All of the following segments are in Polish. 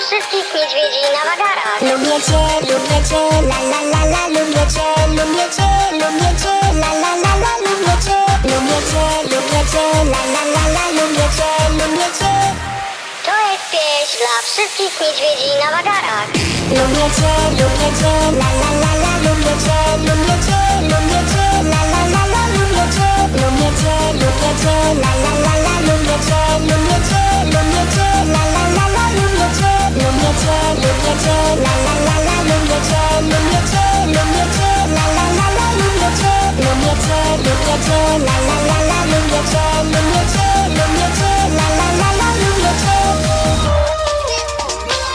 wszystkich niedźwiedzi na wagarach. Lubię cię, lubię cię, la la la la, lubię cię, lubię cię, lubię cię, la la la la, lubię cię, lubię cię, lubię cię, la la la la, lubię cię, lubię cię, To jest pieśń dla wszystkich niedźwiedzi na wagarach. lubię cię, lubię cię, la la la la, lubię cię,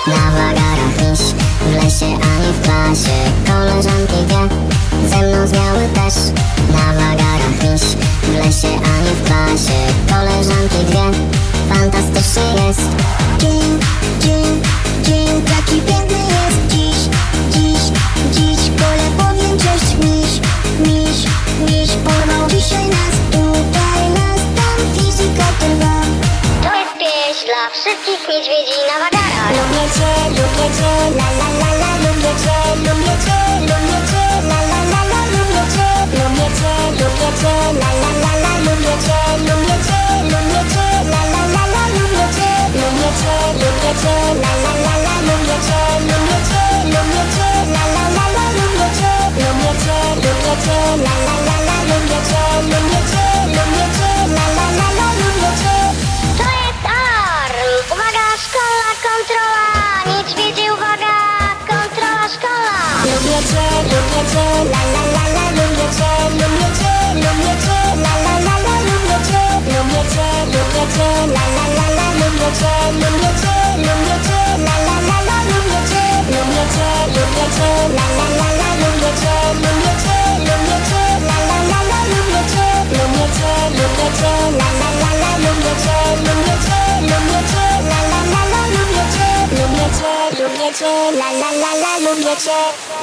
Na wagarach iść, w lesie ani w klasie Koleżanki wie, ze mną też Na wagarach iść, w lesie ani w klasie Koleżanki dwie, fantastycznie jest wszystkich niedźwiedzi na wagarach. Lubię cię, lubię cię, la la la la, lubię cię, kontrola! Niedźwiedzie, uwaga! Kontrola szkoła! Lubię cię, lubię cię, la la la la, lubię cię, lubię cię, lubię cię, la la la la, lubię cię, lubię cię, lubię cię, la la la la, lubię cię, lubię cię, lubię cię, la la la la, lubię cię, lubię cię, lubię cię, la la la la, la la la la, lubię.